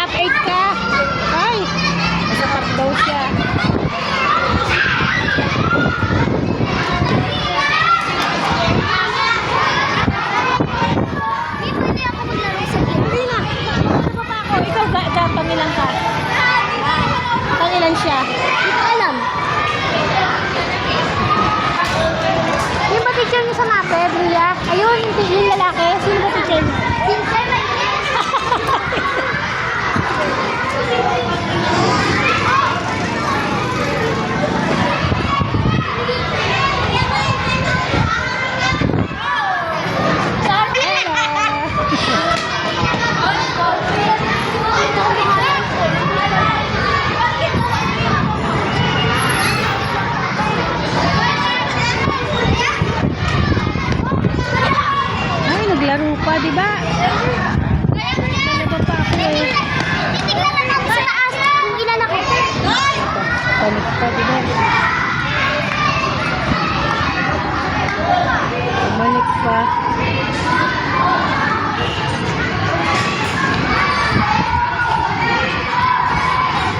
top 8 ka. Ay, nasa top daw siya. Ano pangilan ka. Pangilan siya. Hindi ko alam. Yung ba teacher sa MAPE, Bria? Ayun, yung lalaki. Sino naglaro pa, di ba? Balik pa, di ba? Bumalik pa.